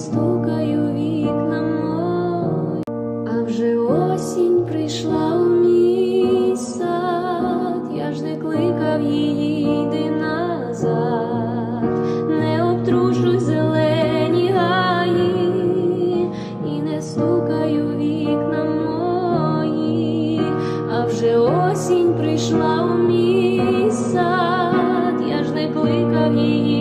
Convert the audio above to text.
стукаю вікна мої, а вже осінь прийшла у мій сад, я ж не кликав її йди не обтрушуй зелені гаї і не стукаю вікна мої, а вже осінь прийшла у мій сад, я ж не кликав її.